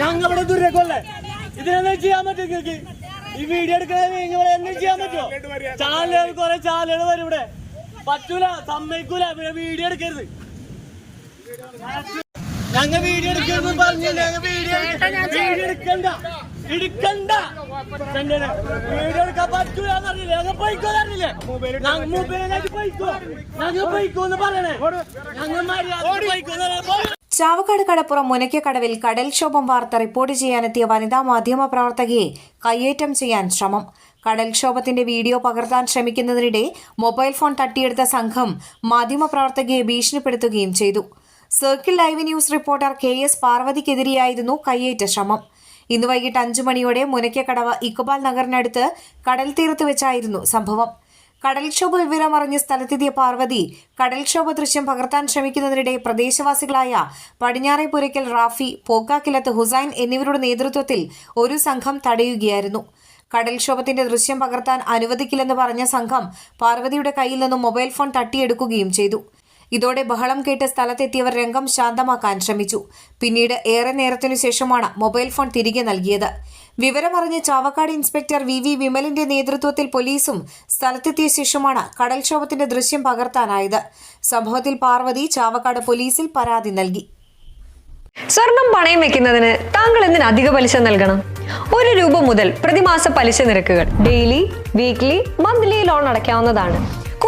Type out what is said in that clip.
ഞങ്ങളുടെ ദുരക്കൊല്ലേ ഇതിനെന്താ ചെയ്യാൻ പറ്റും നിങ്ങൾക്ക് ഈ വീഡിയോ എടുക്കണേ എന്തും ചെയ്യാൻ പറ്റുമോ? ചാനലുകൾ കുറെ ചാനലുകൾ വരും ഇവിടെ. പറ്റൂല സമ്മതിക്കൂല. ഇവിടെ വീഡിയോ എടുക്കരുത്. ഞങ്ങ വീഡിയോ എടുക്കരുത് പറഞ്ഞില്ല? ഞങ്ങ വീഡിയോ വീഡിയോ എടുക്കണ്ട. എടുക്കണ്ട. വീഡിയോ എടുക്കാൻ പറ്റൂല പറഞ്ഞില്ലേ? ഞങ്ങൾ പോയിക്കോ പറഞ്ഞില്ലേ? മൊബൈലായിട്ട് പോയിക്കോ. ഞങ്ങൾ പോയിക്കോ എന്ന് പറയണേ. ഞങ്ങൾ മര്യാദ പോയിക്കോ എന്ന് പറയണേ. ചാവക്കാട് കടപ്പുറം മുനയ്ക്കക്കടവിൽ കടൽക്ഷോഭം വാർത്ത റിപ്പോർട്ട് ചെയ്യാനെത്തിയ വനിതാ മാധ്യമ പ്രവർത്തകയെ കയ്യേറ്റം ചെയ്യാൻ ശ്രമം. കടൽക്ഷോഭത്തിന്റെ വീഡിയോ പകർത്താൻ ശ്രമിക്കുന്നതിനിടെ മൊബൈൽ ഫോൺ തട്ടിയെടുത്ത സംഘം മാധ്യമപ്രവർത്തകയെ ഭീഷണിപ്പെടുത്തുകയും ചെയ്തു. Circle live news reporter K S പാർവതിക്കെതിരെയായിരുന്നു കയ്യേറ്റ ശ്രമം. ഇന്ന് വൈകിട്ട് അഞ്ചു മണിയോടെ മുനയ്ക്കക്കടവ് ഇക്ബാൽ നഗറിനടുത്ത് കടൽ തീരത്ത് വെച്ചായിരുന്നു സംഭവം. കടൽക്ഷോഭ അറിഞ്ഞ് സ്ഥലത്തെത്തിയ പാർവതി കടൽക്ഷോഭ ദൃശ്യം പകർത്താൻ ശ്രമിക്കുന്നതിനിടെ പ്രദേശവാസികളായ പടിഞ്ഞാറേപുരയ്ക്കൽ റാഫി പോക്കാക്കിലത്ത് ഹുസൈൻ എന്നിവരുടെ നേതൃത്വത്തിൽ ഒരു സംഘം തടയുകയായിരുന്നു. കടൽക്ഷോഭത്തിന്റെ ദൃശ്യം പകർത്താൻ അനുവദിക്കില്ലെന്ന് പറഞ്ഞ സംഘം പാർവതിയുടെ കയ്യിൽ നിന്നും മൊബൈൽ ഫോൺ തട്ടിയെടുക്കുകയും ചെയ്തു. ഇതോടെ ബഹളം കേട്ട് സ്ഥലത്തെത്തിയവർ രംഗം ശാന്തമാക്കാൻ ശ്രമിച്ചു. പിന്നീട് ഏറെ നേരത്തിനു ശേഷമാണ് മൊബൈൽ ഫോൺ തിരികെ നൽകിയത്. വിവരമറിഞ്ഞ് ചാവക്കാട് ഇൻസ്പെക്ടർ വി വി വിമലിന്റെ നേതൃത്വത്തിൽ പോലീസും സ്ഥലത്തെത്തിയ ശേഷമാണ് കടൽക്ഷോഭത്തിന്റെ ദൃശ്യം പകർത്താനായത്. സംഭവത്തിൽ പാർവതി ചാവക്കാട് പോലീസിൽ പരാതി നൽകി. സ്വർണം പണയം വെക്കുന്നതിന് താങ്കൾ എന്തിന് അധിക പലിശ നൽകണം? ഒരു രൂപ മുതൽ പ്രതിമാസ പലിശ നിരക്കുകൾ ഡെയിലി വീക്ക്ലി മന്ത്ലി ലോൺ അടയ്ക്കാവുന്നതാണ്.